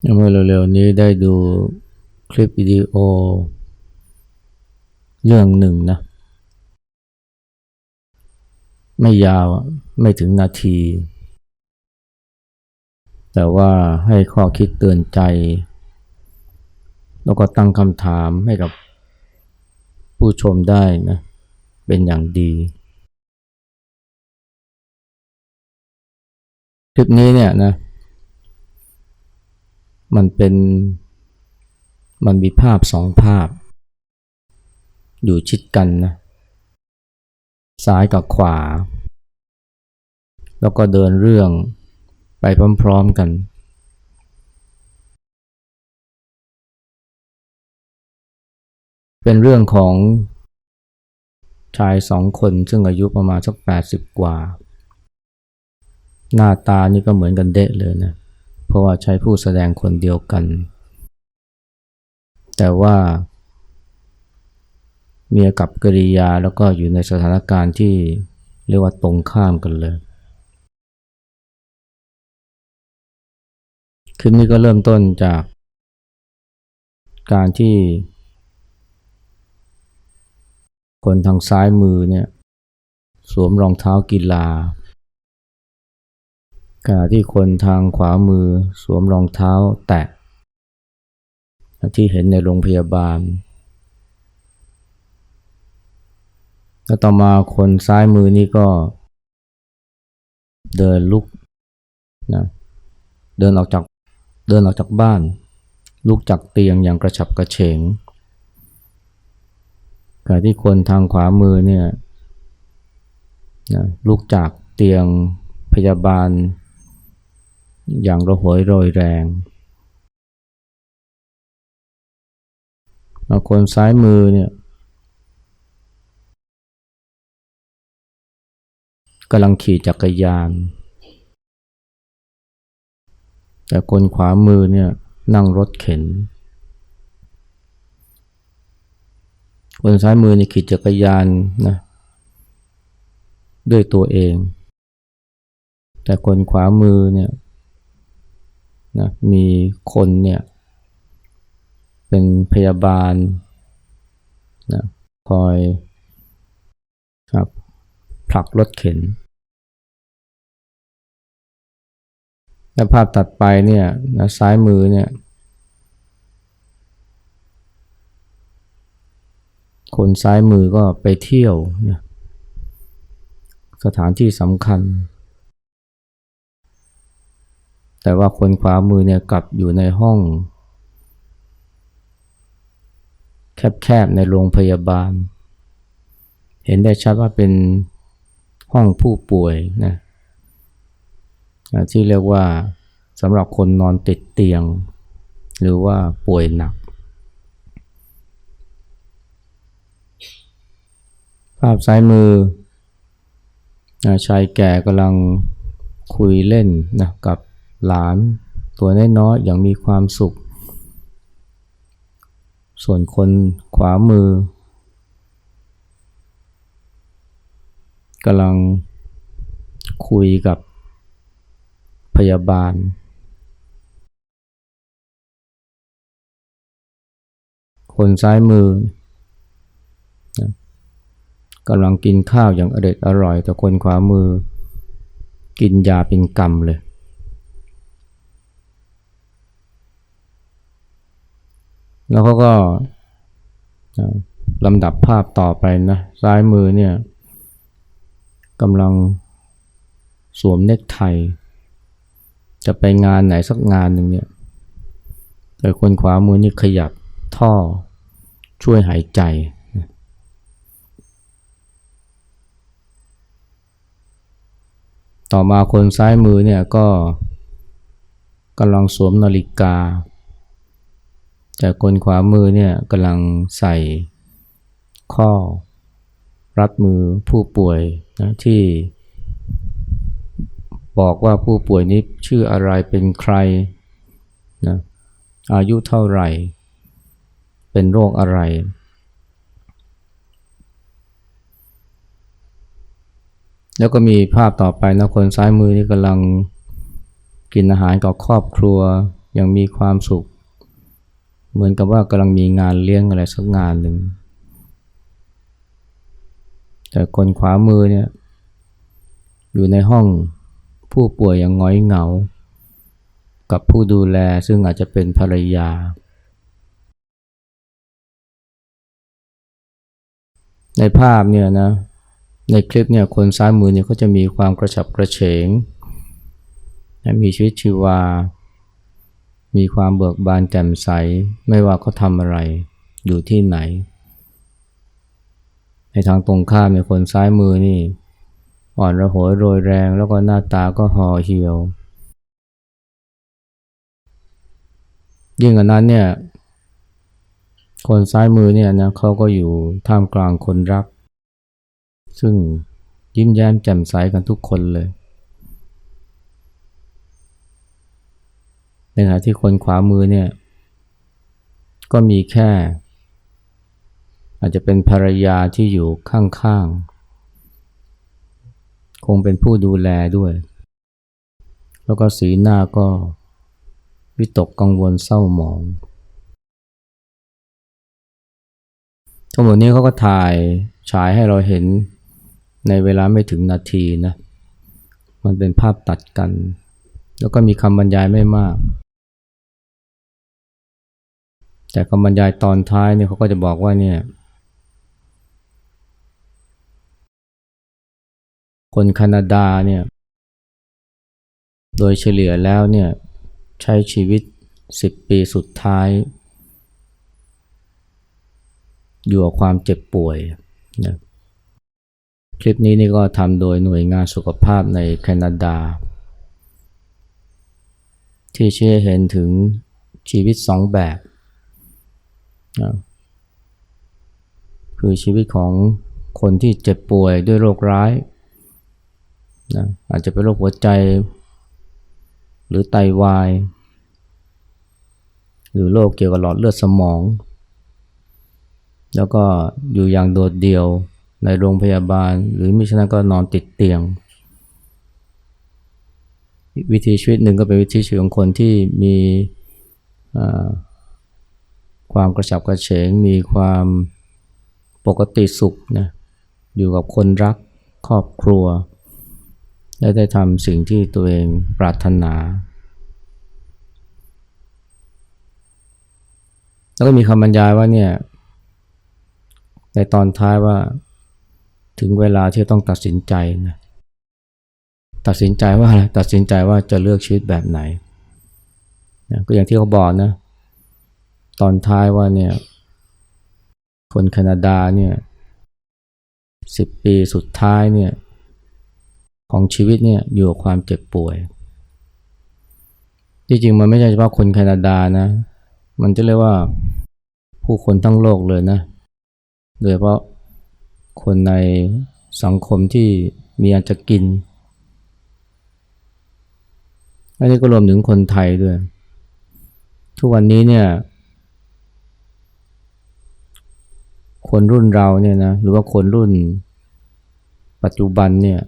เมื่อเร็วๆนี้ได้ดูคลิปวิดีโอ เรื่องหนึ่งนะ ไม่ยาวไม่ถึงนาที แต่ว่าให้ข้อคิดเตือนใจ แล้วก็ตั้งคำถามให้กับผู้ชมได้นะ เป็นอย่างดี คลิปนี้เนี่ยนะ มันเป็นมันมีภาพสองภาพ อยู่ชิดกันนะซ้ายกับขวา แล้วก็เดินเรื่องไปพร้อมๆกัน เป็นเรื่องของชายสองคนซึ่งอายุประมาณสักแปดสิบกว่า หน้าตานี่ก็เหมือนกันเดะเลยนะเพราะว่าใช้ผู้แสดงคนเดียวกัน แต่ว่ามีอากับกริยาแล้วก็อยู่ในสถานการณ์ที่เรียกว่าตรงข้ามกันเลยคลิปนี้ก็เริ่มต้นจาก การที่ คนทางซ้ายมือเนี่ย สวมรองเท้ากีฬา ขณะที่คนทางขวามือสวมรองเท้าแตะ ที่เห็นในโรงพยาบาล แล้วต่อมาคนซ้ายมือนี่ก็ เดินลุกนะเดินออกจากเดินออกจากบ้าน ลุกจากเตียงอย่างกระฉับกระเฉงขณะที่คนทางขวามือเนี่ยนะลุกจากเตียงพยาบาล อย่างระหวยโรยแรงแล้วคนซ้ายมือเนี่ยกำลังขี่จักรยาน แต่คนขวามือเนี่ยนั่งรถเข็น คนซ้ายมือนี่ขี่จักรยานนะด้วยตัวเอง แต่คนขวามือเนี่ย นะมีคนเนี่ยเป็นพยาบาลนะคอยครับผลักรถเข็น และภาพตัดไปเนี่ยนะซ้ายมือเนี่ย คนซ้ายมือก็ไปเที่ยวนะสถานที่สำคัญ แต่ว่าคนขวามือเนี่ยกลับอยู่ในห้อง แคบๆในโรงพยาบาล เห็นได้ชัดว่าเป็นห้องผู้ป่วยนะที่เรียกว่าสำหรับคนนอนติดเตียง หรือว่าป่วยหนัก ภาพซ้ายมือชายแก่กำลังคุยเล่นนะกับ หลาน ตัวน้อยๆอย่างมีความสุข ส่วนคนขวามือกำลังคุยกับพยาบาล คนซ้ายมือกำลังกินข้าวอย่างอเด็ดอร่อย แต่คนขวามือ กินยาเป็นกรรมเลย แล้วเขาก็ลำดับภาพต่อไปนะซ้ายมือเนี่ยกำลังสวมเนคไทจะไปงานไหนสักงานหนึ่งเนี่ยแต่คนขวามือนี่ขยับท่อช่วยหายใจ ต่อมาคนซ้ายมือเนี่ยก็กำลังสวมนาฬิกา แต่คนขวามือเนี่ยกำลังใส่ข้อ รัดมือผู้ป่วยนะที่บอกว่าผู้ป่วยนี้ชื่ออะไรเป็นใครนะอายุเท่าไหร่ เป็นโรคอะไร แล้วก็มีภาพต่อไปนะคนซ้ายมือนี่กำลังกินอาหารกับครอบครัวย่างมีความสุข เหมือนกับว่ากำลังมีงานเลี้ยงอะไรสักงานหนึ่ง แต่คนขวามือเนี่ย อยู่ในห้องผู้ป่วยอย่างง้อยเหงา กับผู้ดูแลซึ่งอาจจะเป็นภรรยา ในภาพเนี่ยนะ ในคลิปเนี่ยคนซ้ายมือเนี่ยเขาจะมีความกระฉับกระเฉง มีชีวิตชีวา มีความเบิกบานแจ่มใส ไม่ว่าเขาทำอะไร อยู่ที่ไหน ในทางตรงข้ามเนี่ยคนซ้ายมือนี่ อ่อนระหวยโรยแรงแล้วก็หน้าตาก็ห่อเหี่ยว ยิ่งกว่านั้นเนี่ย คนซ้ายมือเนี่ยนะเขาก็อยู่ท่ามกลางคนรัก ซึ่งยิ้มแย้มแจ่มใสกันทุกคนเลย ในขณะที่คนขวามือเนี่ยก็มีแค่ อาจจะเป็นภรรยาที่อยู่ข้างๆ คงเป็นผู้ดูแลด้วย แล้วก็สีหน้าก็วิตกกังวลเศร้าหมองทั้งหมดนี้เขาก็ถ่ายฉายให้เราเห็นในเวลาไม่ถึงนาทีนะ มันเป็นภาพตัดกัน แล้วก็มีคำบรรยายไม่มาก แต่คำบรรยายตอนท้ายเนี่ยเขาก็จะบอกว่าเนี่ย คนแคนาดาเนี่ย โดยเฉลี่ยแล้วเนี่ยใช้ชีวิต 10 ปีสุดท้าย อยู่กับความเจ็บป่วยนะคลิปนี้นี่ก็ทำโดยหน่วยงานสุขภาพในแคนาดา ที่เชี้ให้เห็นถึงชีวิตสองแบบ คือชีวิตของคนที่เจ็บป่วยด้วยโรคร้ายนะอาจจะเป็นโรคหัวใจ หรือไตาวาย หรือโรคเกี่ยวกับหลอดเลือดสมอง แล้วก็อยู่อย่างโดดเดี่ยวในโรงพยาบาล หรือมิฉะนั้นก็นอนติดเตียง วิธีชีวิตหนึ่งก็เป็นวิธีชีวิตของคนที่มี ความกระฉับกระเฉง มีความปกติสุขนะอยู่กับคนรักครอบครัว และได้ทำสิ่งที่ตัวเองปรารถนา แล้วก็มีคำบรรยายว่าเนี่ยในตอนท้ายว่าถึงเวลาที่ต้องตัดสินใจนะตัดสินใจว่าอะไรตัดสินใจว่าจะเลือกชีวิตแบบไหนนะก็อย่างที่เขาบอกนะ ตอนท้ายว่าเนี่ย คนแคนาดาเนี่ยสิบปีสุดท้ายเนี่ย ของชีวิตเนี่ยอยู่กับความเจ็บป่วยที่จริงมันไม่ใช่เฉพาะคนแคนาดานะ มันจะเรียกว่าผู้คนทั้งโลกเลยนะ โดยเฉพาะคนในสังคมที่มีอันจะกิน อันนี้ก็รวมถึงคนไทยด้วย ทุกวันนี้เนี่ย คนรุ่นเราเนี่ยนะหรือว่าคนรุ่น ปัจจุบันเนี่ย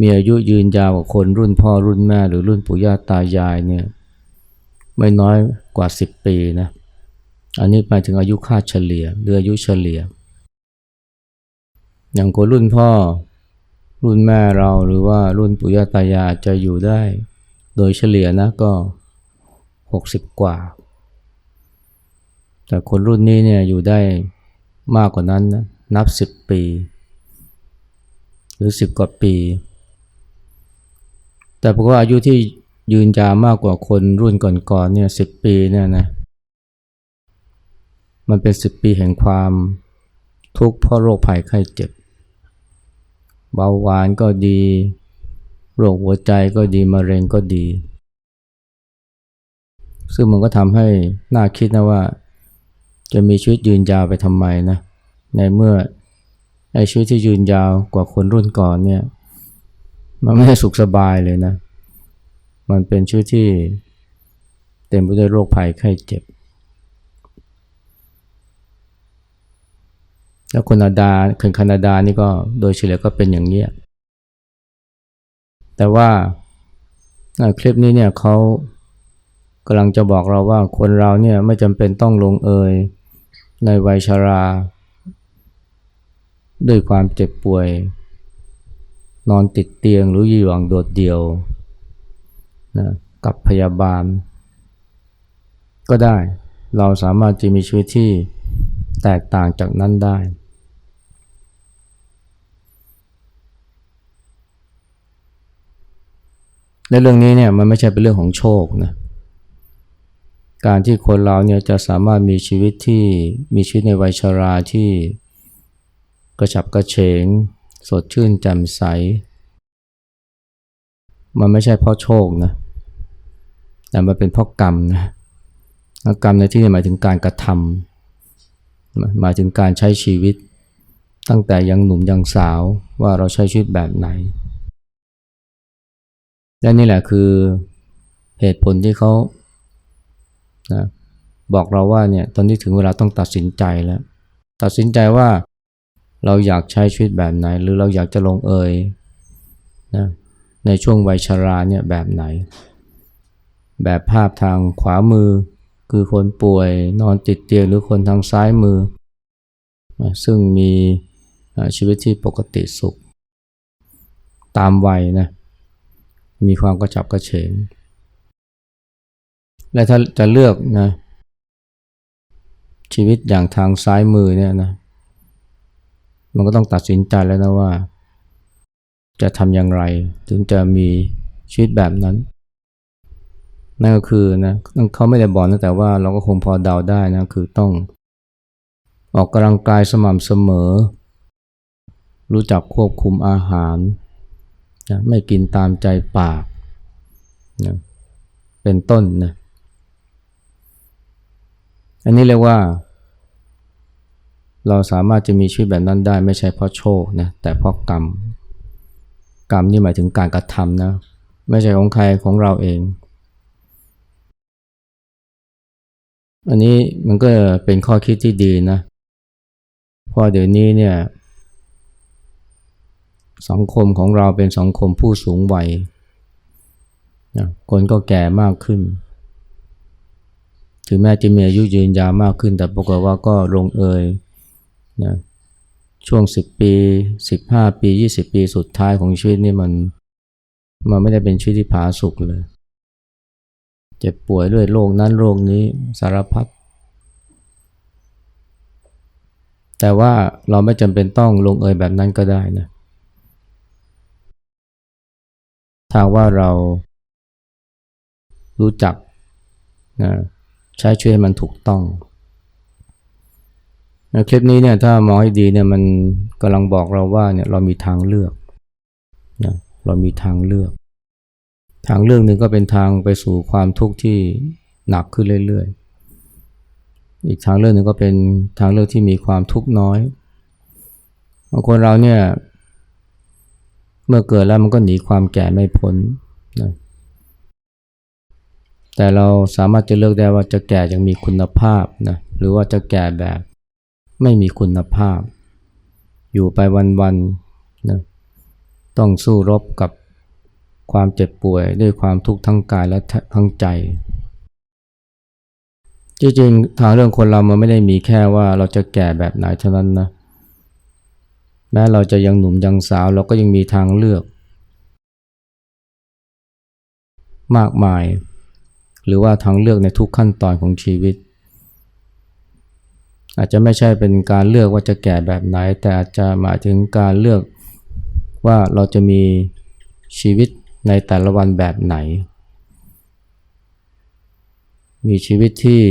มีอายุยืนยาวกว่าคนรุ่นพ่อรุ่นแม่หรือรุ่นปู่ย่าตายายเนี่ยไม่น้อยกว่า 10 ปีนะอันนี้ไปถึงอายุค่าเฉลี่ยหรืออายุเฉลี่ย อย่างคนรุ่นพ่อ รุ่นแม่เราหรือว่ารุ่นปู่ย่าตายายจะอยู่ได้ โดยเฉลี่ยนะก็ 60 กว่า แต่คนรุ่นนี้เนี่ยอยู่ได้มากกว่านั้นนะนับ10ปี หรือ10กว่าปี แต่เพราะว่าอายุที่ยืนยาวมากกว่าคนรุ่นก่อนๆเนี่ยสิปีเนี่ยนะมันเป็นสิบปีแห่งความทุกข์เพราะโรคภัยไข้เจ็บ เบาหวานก็ดี โรคหัวใจก็ดีมะเร็งก็ดี ซึ่งมันก็ทำให้น่าคิดนะว่า จะมีชีวิตยืนยาวไปทำไมนะ ในเมื่อไอ้ชีวิตที่ยืนยาวกว่าคนรุ่นก่อนเนี่ย มันไม่ได้สุขสบายเลยนะ มันเป็นชีวิตที่เต็มไปด้วยโรคภัยไข้เจ็บ แล้วคนนาดาคนแคนาดานี่ก็โดยเฉลี่ยก็เป็นอย่างนี้ แต่ว่าคลิปนี้เนี่ยเขากำลังจะบอกเราว่าคนเราเนี่ยไม่จำเป็นต้องลงเอย ในวัยชรา ด้วยความเจ็บป่วย นอนติดเตียงหรืออยู่อย่างโดดเดี่ยวนะกับพยาบาล ก็ได้เราสามารถจะมีชีวิตที่แตกต่างจากนั้นได้ และเรื่องนี้เนี่ยมันไม่ใช่เป็นเรื่องของโชคนะ การที่คนเราเนี่ยจะสามารถมีชีวิตที่มีชีวิตในวัยชาราที่กระฉับกระเฉง สดชื่นแจ่มใส มันไม่ใช่เพราะโชคนะแต่มันเป็นเพราะกรรมนะกรรมในที่นี้หมายถึงการกระทำหมายถึงการใช้ชีวิต ตั้งแต่ยังหนุ่มยังสาวว่าเราใช้ชีวิตแบบไหน และนี่แหละคือเหตุผลที่เขา นะบอกเราว่าเนี่ยตอนนี้ถึงเวลาต้องตัดสินใจแล้ว ตัดสินใจว่าเราอยากใช้ชีวิตแบบไหน หรือเราอยากจะลงเอยนะในช่วงวัยชาราเนี่ยแบบไหน แบบภาพทางขวามือ คือคนป่วยนอนติดเตียงหรือคนทางซ้ายมือ ซึ่งมีชีวิตที่ปกติสุข ตามวัยนะมีความกระฉับกระเฉง และถ้าจะเลือกนะ ชีวิตอย่างทางซ้ายมือเนี่ยนะ มันก็ต้องตัดสินใจแล้วนะว่า จะทำอย่างไร ถึงจะมีชีวิตแบบนั้น นั่นก็คือนะเขาไม่ได้บอกนะแต่ว่าเราก็คงพอเดาได้นะ คือต้องออกกำลังกายสม่ำเสมอ รู้จักควบคุมอาหารนะไม่กินตามใจปากนะเป็นต้นนะ อันนี้เรียกว่า เราสามารถจะมีชีวิตแบบนั้นได้ไม่ใช่เพราะโชคนะแต่เพราะกรรม กรรมนี่หมายถึงการกระทำนะ ไม่ใช่ของใครของเราเอง อันนี้มันก็เป็นข้อคิดที่ดีนะเพราะเดี๋ยวนี้เนี่ยสังคมของเราเป็นสังคมผู้สูงวัยนะคนก็แก่มากขึ้น ถึงแม้จะมีอายุยืนยาวมากขึ้น แต่ปรากฏว่าก็ลงเอยนะช่วง 10 ปี 15 ปี 20 ปีสุดท้ายของชีวิตนี่มันมันไม่ได้เป็นชีวิตที่ผาสุกเลย เจ็บป่วยด้วยโรคนั้นโรคนี้สารพัดแต่ว่าเราไม่จำเป็นต้องลงเอยแบบนั้นก็ได้นะถ้าว่าเรารู้จักนะ ใช้ช่วยให้มันถูกต้องคลิปนี้เนี่ยถ้ามองให้ดีเนี่ยมันกำลังบอกเราว่าเนี่ยเรามีทางเลือกนะเรามีทางเลือก ทางเรื่องหนึ่งก็เป็นทางไปสู่ความทุกข์ที่หนักขึ้นเรื่อยๆ อีกทางเรื่องหนึ่งก็เป็นทางเลือกที่มีความทุกข์น้อยบางคนเราเนี่ยเมื่อเกิดแล้วมันก็หนีความแก่ไม่พ้น แต่เราสามารถจะเลือกได้ว่าจะแก่อยังมีคุณภาพนะหรือว่าจะแก่แบบไม่มีคุณภาพ อยู่ไปวันๆนะต้องสู้รบกับความเจ็บป่วยด้วยความทุกข์ทั้งกายและทั้งใจ จริงๆ ทางเรื่องคนเรามันไม่ได้มีแค่ว่าเราจะแก่แบบไหนเท่านั้นนะแม้เราจะยังหนุ่มยังสาวเราก็ยังมีทางเลือก มากมาย หรือว่าทางเลือกในทุกขั้นตอนของชีวิต อาจจะไม่ใช่เป็นการเลือกว่าจะแก่แบบไหน แต่อาจจะหมายถึงการเลือกว่าเราจะมีชีวิตในแต่ละวันแบบไหน มีชีวิตที่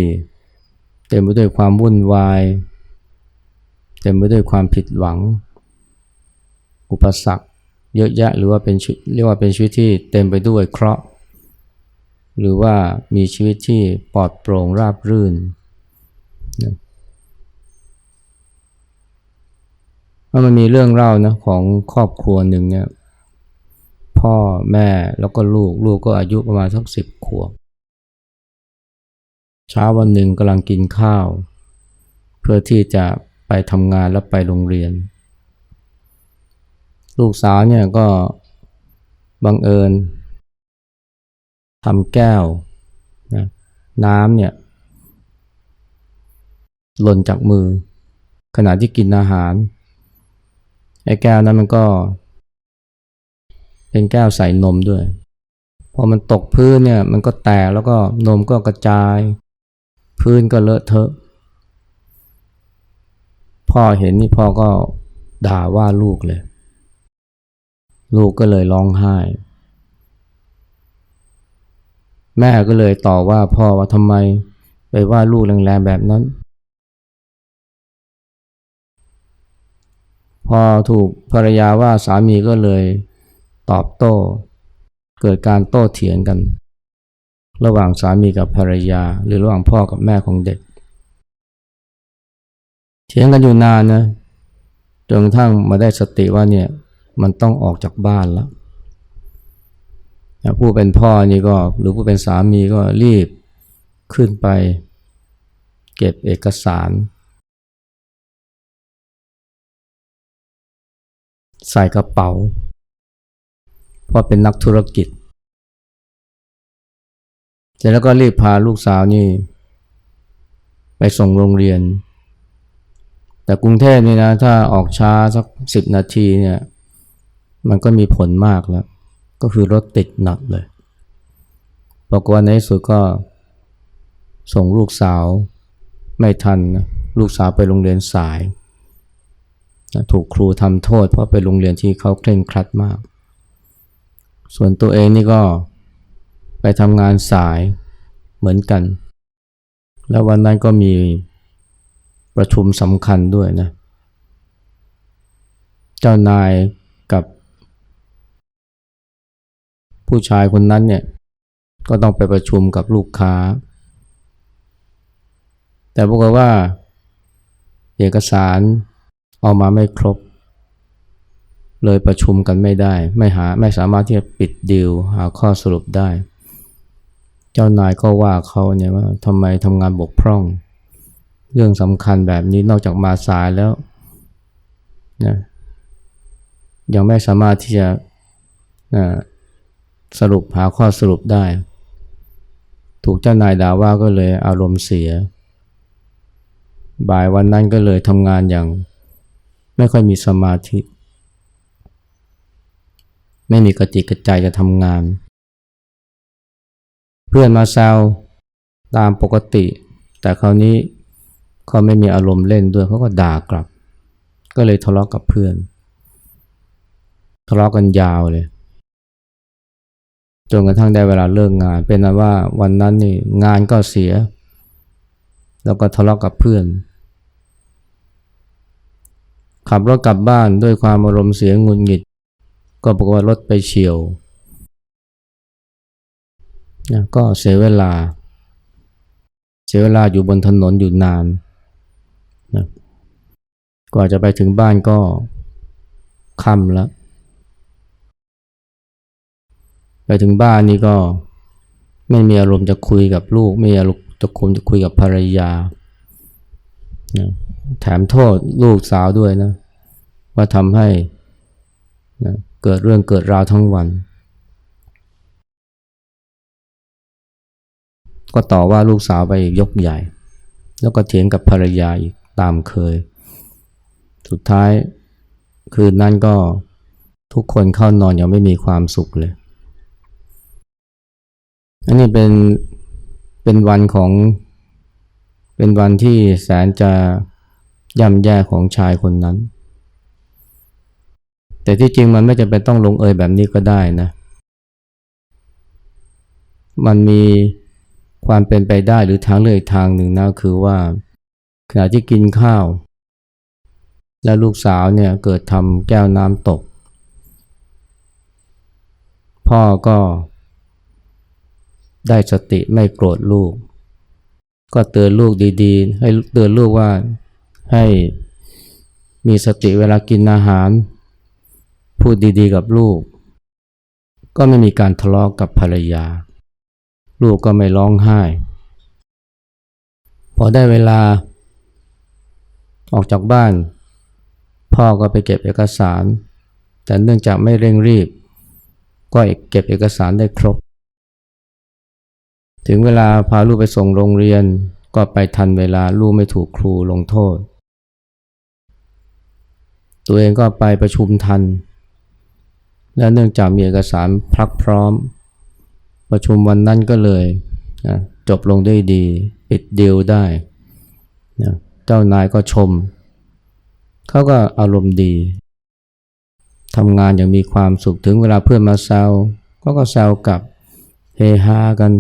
เต็มไปด้วยความวุ่นวายเต็มไปด้วยความผิดหวัง อุปสรรคเยอะแยะหรือว่าเป็นเรียกว่าเป็นชีวิตที่เต็มไปด้วยเคราะห์ หรือว่ามีชีวิตที่ปลอดโปร่งราบรื่นมันมีเรื่องเล่านะของครอบครัวหนึ่งเนี่ยพ่อแม่แล้วก็ลูกลูกก็อายุประมาณสักสิบขวบเช้าวันหนึ่งกำลังกินข้าว เพื่อที่จะไปทำงานแล้วไปโรงเรียน ลูกสาวเนี่ยก็บังเอิญ ทำแก้วนะน้ำเนี่ยหล่นจากมือ ขณะที่กินอาหารไอ้แก้วนั้นมันก็ เป็นแก้วใส่นมด้วยพอมันตกพื้นเนี่ยมันก็แตกแล้วก็นมก็กระจาย พื้นก็เลอะเทอะ พ่อเห็นนี่พ่อก็ด่าว่าลูกเลย ลูกก็เลยร้องไห้ แม่ก็เลยต่อว่าพ่อว่าทำไมไปว่าลูกแรงๆแบบนั้น พอถูกภรรยาว่าสามีก็เลยตอบโต้ เกิดการโต้เถียงกัน ระหว่างสามีกับภรรยา หรือระหว่างพ่อกับแม่ของเด็ก เถียงกันอยู่นานนะจนกระทั่งมาได้สติว่าเนี่ยมันต้องออกจากบ้านแล้ว ผู้เป็นพ่อนี่ก็หรือผู้เป็นสามีก็รีบขึ้นไปเก็บเอกสาร ใส่กระเป๋า เพราะเป็นนักธุรกิจเสร็จแล้วก็รีบพาลูกสาวนี่ ไปส่งโรงเรียน แต่กรุงเทพนี่นะ ถ้าออกช้าสักสิบนาทีเนี่ย มันก็มีผลมากแล้ว ก็คือรถติดหนักเลยปรากฏว่าในที่สุดก็ส่งลูกสาวไม่ทันนะลูกสาวไปโรงเรียนสายนะถูกครูทำโทษ เพราะไปโรงเรียนที่เขาเคร่งครัดมาก ส่วนตัวเองนี่ก็ไปทำงานสายเหมือนกัน แล้ววันนั้นก็มีประชุมสำคัญด้วยนะ เจ้านายกับ ผู้ชายคนนั้นเนี่ยก็ต้องไปประชุมกับลูกค้า แต่ปรากฏว่า เอกสารเอามาไม่ครบ เลยประชุมกันไม่ได้ ไม่หาไม่สามารถที่จะปิดดีลหาข้อสรุปได้ เจ้านายก็ว่าเขาเนี่ยว่าทำไมทำงานบกพร่อง เรื่องสำคัญแบบนี้นอกจากมาสายแล้วนะยังไม่สามารถที่จะนะ สรุปหาข้อสรุปได้ ถูกเจ้านายด่าว่าก็เลยอารมณ์เสีย บ่ายวันนั้นก็เลยทำงานอย่าง ไม่ค่อยมีสมาธิ ไม่มีกระจิกกระใจจะทำงาน เพื่อนมาแซวตามปกติ แต่คราวนี้เขาไม่มีอารมณ์เล่นด้วยเขาก็ด่ากลับ ก็เลยทะเลาะกกับเพื่อน ทะเลาะกกันยาวเลย จนกระทั่งได้เวลาเลิกงาน เป็นนั้นว่าวันนั้นนี่งานก็เสีย แล้วก็ทะเลาะกกับเพื่อน ขับรถกลับบ้านด้วยความอารมณ์เสียงุนหงิด ก็บอกว่ารถไปเฉียวก็เสียเวลา เสียเวลาอยู่บนถนนอยู่นานนะกว่าจะไปถึงบ้านก็ค่ำแล้ว ไปถึงบ้านนี่ก็ไม่มีอารมณ์จะคุยกับลูก ไม่มีอารมณ์จะคุยจะคุยกับภรรยานะแถมโทษลูกสาวด้วยนะ ว่าทำให้นะเกิดเรื่องเกิดราวทั้งวัน ก็ต่อว่าลูกสาวไปยกใหญ่ แล้วก็เถียงกับภรรยาอีกตามเคย สุดท้ายคืนนั้นก็ทุกคนเข้านอนอย่างไม่มีความสุขเลย อันนี้เป็นเป็นวันของ เป็นวันที่แสนจะย่ำแย่ของชายคนนั้น แต่ที่จริงมันไม่จำเป็นต้องลงเอยแบบนี้ก็ได้นะ มันมีความเป็นไปได้หรือทางเลือกอีกทางหนึ่งนะคือว่าขณะที่กินข้าว แล้วลูกสาวเนี่ยเกิดทำแก้วน้ำตก พ่อก็ ได้สติไม่โกรธลูก ก็เตือนลูกดีๆ ให้เตือนลูกว่าให้มีสติเวลากินอาหาร พูดดีๆกับลูก ก็ไม่มีการทะเลาะกกับภรรยา ลูกก็ไม่ร้องไห้ พอได้เวลา ออกจากบ้าน พ่อก็ไปเก็บเอกสาร แต่เนื่องจากไม่เร่งรีบ ก็เก็บเอกสารได้ครบ ถึงเวลาพาลูกไปส่งโรงเรียนก็ไปทันเวลาลูกไม่ถูกครูลงโทษ ตัวเองก็ไปประชุมทัน และเนื่องจากมีเอกสารพรักพร้อม ประชุมวันนั้นก็เลยนะจบลงได้ดีปิดดีลได้นะเจ้านายก็ชม เขาก็อารมณ์ดีทำงานอย่างมีความสุขถึงเวลาเพื่อนมาแซวก็ก็แซวกับเฮฮากัน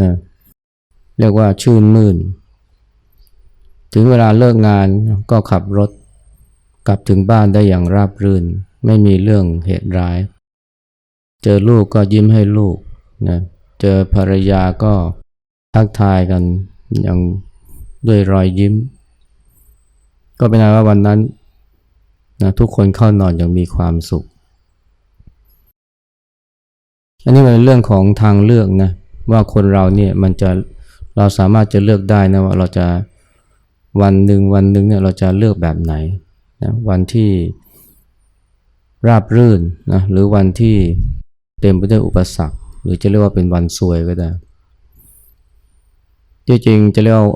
นะเรียกว่าชื่นมื่น ถึงเวลาเลิกงานก็ขับรถกลับถึงบ้านได้อย่างราบรื่น ไม่มีเรื่องเหตุร้าย เจอลูกก็ยิ้มให้ลูกนะเจอภรรยาก็ทักทายกันอย่างด้วยรอยยิ้ม ก็เป็นไงว่าวันนั้นนะทุกคนเข้านอนอย่างมีความสุข อันนี้เป็นเรื่องของทางเลือกนะ ว่าคนเราเนี่ยมันจะเราสามารถจะเลือกได้นะว่าเราจะวันหนึ่งวันหนึ่งเนี่ยเราจะเลือกแบบไหนนะวันที่ราบรื่นนะหรือวันที่เต็มไปด้วยอุปสรรค หรือจะเรียกว่าเป็นวันซวยก็ได้ที่จริงจะเรียกว่า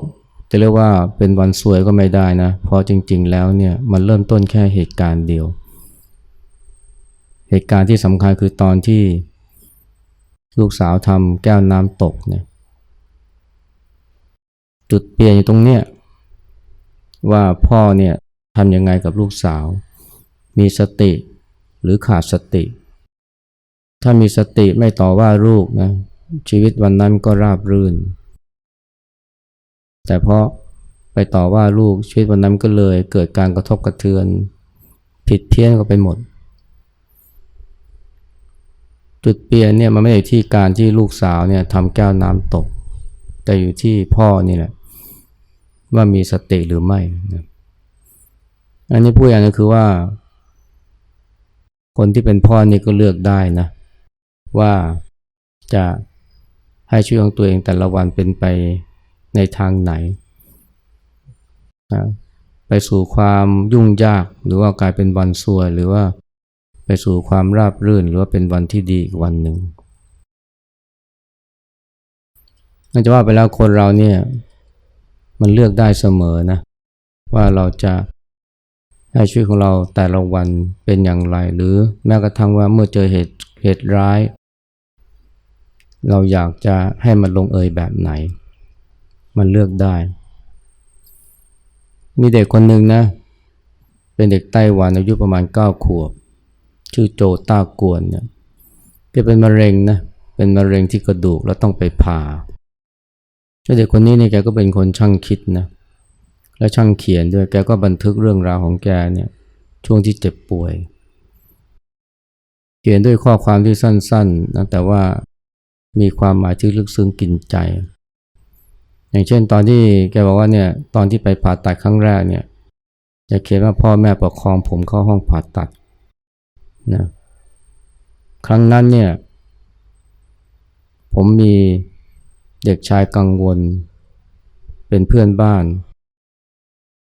จะเรียกว่าเป็นวันซวยก็ไม่ได้นะเพราะจริง ๆ แล้วเนี่ยมันเริ่มต้นแค่เหตุการณ์เดียว เหตุการณ์ที่สำคัญคือตอนที่ ลูกสาวทำแก้วน้ำตกเนี่ยจุดเปลี่ยนอยู่ตรงเนี้ยว่าพ่อเนี่ยทำยังไงกับลูกสาว มีสติหรือขาดสติ ถ้ามีสติไม่ต่อว่าลูกนะชีวิตวันนั้นก็ราบรื่น แต่เพราะไปต่อว่าลูกชีวิตวันนั้นก็เลยเกิดการกระทบกระเทือน ผิดเพี้ยนก็ไปหมด จุดเปลี่ยนเนี่ยมันไม่ได้ที่การที่ลูกสาวเนี่ยทำแก้วน้ำตก แต่อยู่ที่พ่อนี่แหละ ว่ามีสติหรือไม่นะอันนี้พูดอย่างนึงคือว่า คนที่เป็นพ่อนี่ก็เลือกได้นะ ว่าจะให้ชีวิตของตัวเองแต่ละวันเป็นไปในทางไหนนะไปสู่ความยุ่งยากหรือว่ากลายเป็นวันซวยหรือว่า ไปสู่ความราบรื่นหรือว่าเป็นวันที่ดีอีกวันหนึ่งนั่นจะว่าไปแล้วคนเราเนี่ยมันเลือกได้เสมอนะ ว่าเราจะให้ชีวิตของเราแต่ละวันเป็นอย่างไร หรือแม้กระทั่งว่าเมื่อเจอเหตุเหตุร้าย เราอยากจะให้มันลงเอยแบบไหน มันเลือกได้ มีเด็กคนหนึ่งนะ เป็นเด็กไต้หวันอายุประมาณ 9 ขวบ ชื่อโจต้ากวนเนี่ยแกเป็นมะเร็งนะเป็นมะเร็งที่กระดูกแล้วต้องไปผ่าเด็กคนนี้เนี่ยแกก็เป็นคนช่างคิดนะและช่างเขียนด้วยแกก็บันทึกเรื่องราวของแกเนี่ยช่วงที่เจ็บป่วย เขียนด้วยข้อความที่สั้นๆนะแต่ว่ามีความหมายที่ลึกซึ้งกินใจ อย่างเช่นตอนที่แกบอกว่าเนี่ยตอนที่ไปผ่าตัดครั้งแรกเนี่ยแกเขียนว่าพ่อแม่ประคองผมเข้าห้องผ่าตัด นะครั้งนั้นเนี่ย ผมมีเด็กชายกังวล เป็นเพื่อนบ้าน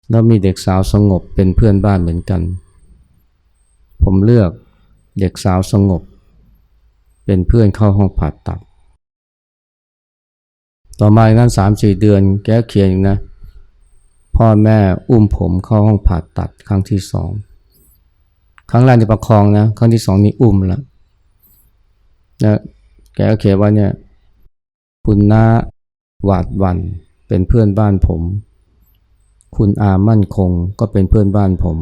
แล้วมีเด็กสาวสงบเป็นเพื่อนบ้านเหมือนกัน ผมเลือกเด็กสาวสงบ เป็นเพื่อนเข้าห้องผ่าตัด ต่อมาอีกนั้นสามสี่เดือนแกเขียนนะ พ่อแม่อุ้มผมเข้าห้องผ่าตัดครั้งที่สอง ครั้งแรกจะประคองนะครั้งที่สองนี่อุ้มล้วนะแกก็เขียนว่าเนี่ยคุณน้าหวาดวันเป็นเพื่อนบ้านผม คุณอามั่นคงก็เป็นเพื่อนบ้านผม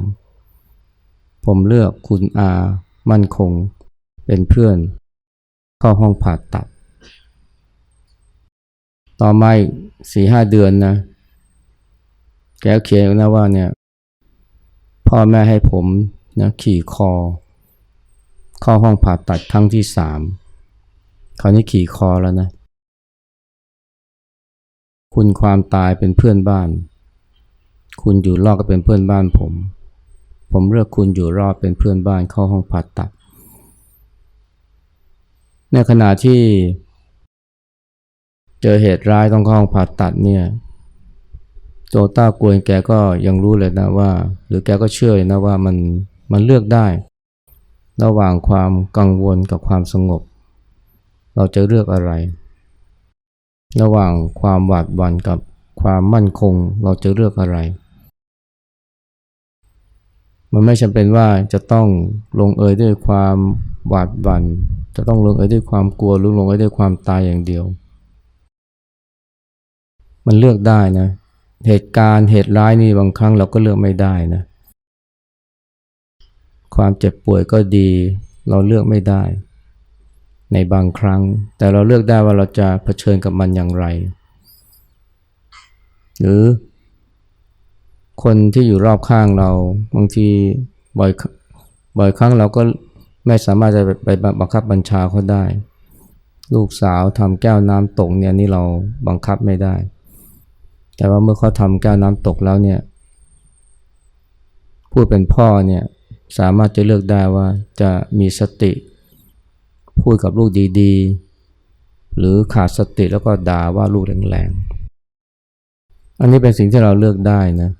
ผมเลือกคุณอามั่นคง เป็นเพื่อน เข้าห้องผ่าตัด ต่อมาสี่ห้าเดือนนะแกเขียนนะว่าเนี่ยพ่อแม่ให้ผม นะขี่คอ เข้าห้องผ่าตัดครั้งที่สามคราวนี้ขี่คอแล้วนะ คุณความตายเป็นเพื่อนบ้าน คุณอยู่รอดก็เป็นเพื่อนบ้านผม ผมเลือกคุณอยู่รอดเป็นเพื่อนบ้านเข้าห้องผ่าตัด ในขณะที่เจอเหตุร้ายต้องเข้าห้องผ่าตัดเนี่ยโจต้ากวนแกก็ยังรู้เลยนะว่า หรือแกก็เชื่อเลยนะว่ามัน มันเลือกได้ ระหว่างความกังวลกับความสงบ เราจะเลือกอะไร ระหว่างความหวาดหวั่นกับความมั่นคงเราจะเลือกอะไร มันไม่จำเป็นว่าจะต้องลงเอยด้วยความหวาดหวัน่น จะต้องลงเอยด้วยความกลัวหรือลงเอยด้วยความตายอย่างเดียว มันเลือกได้นะ เหตุการณ์เหตุร้ายนี่บางครั้งเราก็เลือกไม่ได้นะ ความเจ็บป่วยก็ดี เราเลือกไม่ได้ ในบางครั้ง แต่เราเลือกได้ว่าเราจะเผชิญกับมันอย่างไร หรือ คนที่อยู่รอบข้างเราบางทีบ่อยบ่อยครั้งเราก็ไม่สามารถจะไปบังคับบัญชาเขาได้ ลูกสาวทำแก้วน้ำตกเนี่ยนี่เราบังคับไม่ได้ แต่ว่าเมื่อเขาทำแก้วน้ำตกแล้วเนี่ย ผู้เป็นพ่อเนี่ย สามารถจะเลือกได้ว่าจะมีสติ พูดกับลูกดีๆ หรือขาดสติแล้วก็ด่าว่าลูกแรงๆ อันนี้เป็นสิ่งที่เราเลือกได้นะ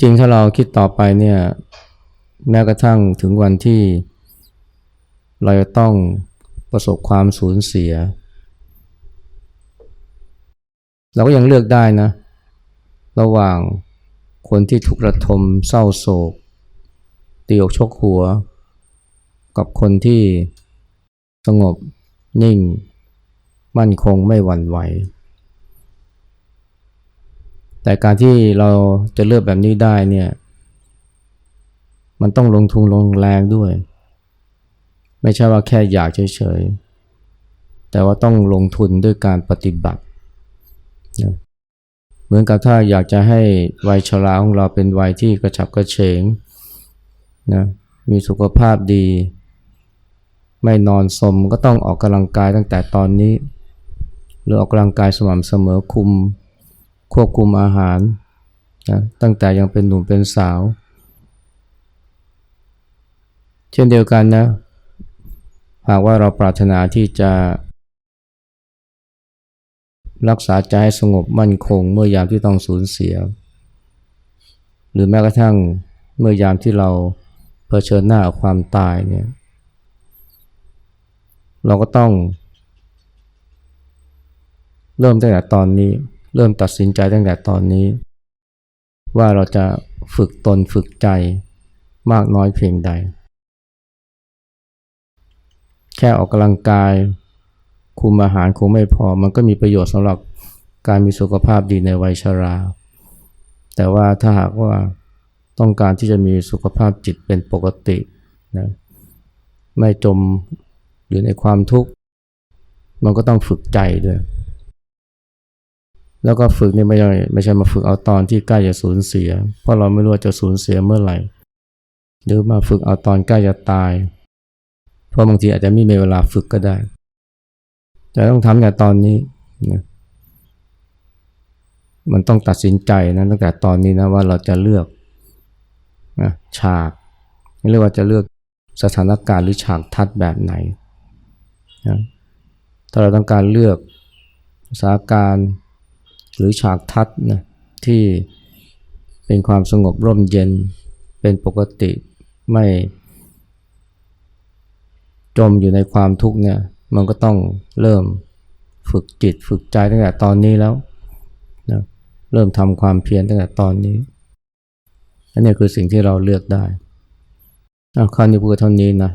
จริงถ้าเราคิดต่อไปเนี่ยแม้กระทั่งถึงวันที่เราจะต้องประสบความสูญเสีย เราก็ยังเลือกได้นะ ระหว่าง คนที่ทุกข์ระทมเศร้าโศก ตีอกชกหัว กับคนที่สงบนิ่ง มั่นคงไม่หวั่นไหว แต่การที่เราจะเลือกแบบนี้ได้เนี่ยมันต้องลงทุนลงแรงด้วย ไม่ใช่ว่าแค่อยากเฉยๆแต่ว่าต้องลงทุนด้วยการปฏิบัตินะ เหมือนกับถ้าอยากจะให้วัยชราของเราเป็นวัยที่กระฉับกระเฉงนะมีสุขภาพดี ไม่นอนสมก็ต้องออกกำลังกายตั้งแต่ตอนนี้ หรือออกกำลังกายสม่ำเสมอคุม ควบคุมอาหารนะตั้งแต่ยังเป็นหนุ่มเป็นสาว เช่นเดียวกันนะ หากว่าเราปรารถนาที่จะ รักษาใจให้สงบมั่นคง เมื่อยามที่ต้องสูญเสีย หรือแม้กระทั่งเมื่อยามที่เราเผชิญหน้ากับความตายเนี่ยเราก็ต้อง เริ่มตั้งแต่ตอนนี้ เริ่มตัดสินใจตั้งแต่ตอนนี้ ว่าเราจะฝึกตนฝึกใจมากน้อยเพียงใด แค่ออกกำลังกาย คุมอาหารคงไม่พอ มันก็มีประโยชน์สำหรับการมีสุขภาพดีในวัยชรา แต่ว่าถ้าหากว่าต้องการที่จะมีสุขภาพจิตเป็นปกตินะไม่จมอยู่ในความทุกข์ มันก็ต้องฝึกใจด้วย แล้วก็ฝึกนี่ไม่ใช่ไม่ใช่มาฝึกเอาตอนที่ใกล้จะสูญเสีย เพราะเราไม่รู้ว่าจะสูญเสียเมื่อไหร่ หรือมาฝึกเอาตอนใกล้จะตาย เพราะบางทีอาจจะไม่มีเวลาฝึกก็ได้ แต่ต้องทำแต่ตอนนี้นะมันต้องตัดสินใจนะตั้งแต่ตอนนี้นะว่าเราจะเลือกนะฉากเรียกว่าจะเลือกสถานการณ์หรือฉากทัดแบบไหนนะถ้าเราต้องการเลือกสถานการณ์หรือฉากทัดนะที่เป็นความสงบร่มเย็นเป็นปกติไม่จมอยู่ในความทุกข์เนี่ย มันก็ต้องเริ่มฝึกจิตฝึกใจตั้งแต่ตอนนี้แล้วนะเริ่มทำความเพียรตั้งแต่ตอนนี้อันนี้คือสิ่งที่เราเลือกได้เอาคราวนี้พูดเท่านี้นะ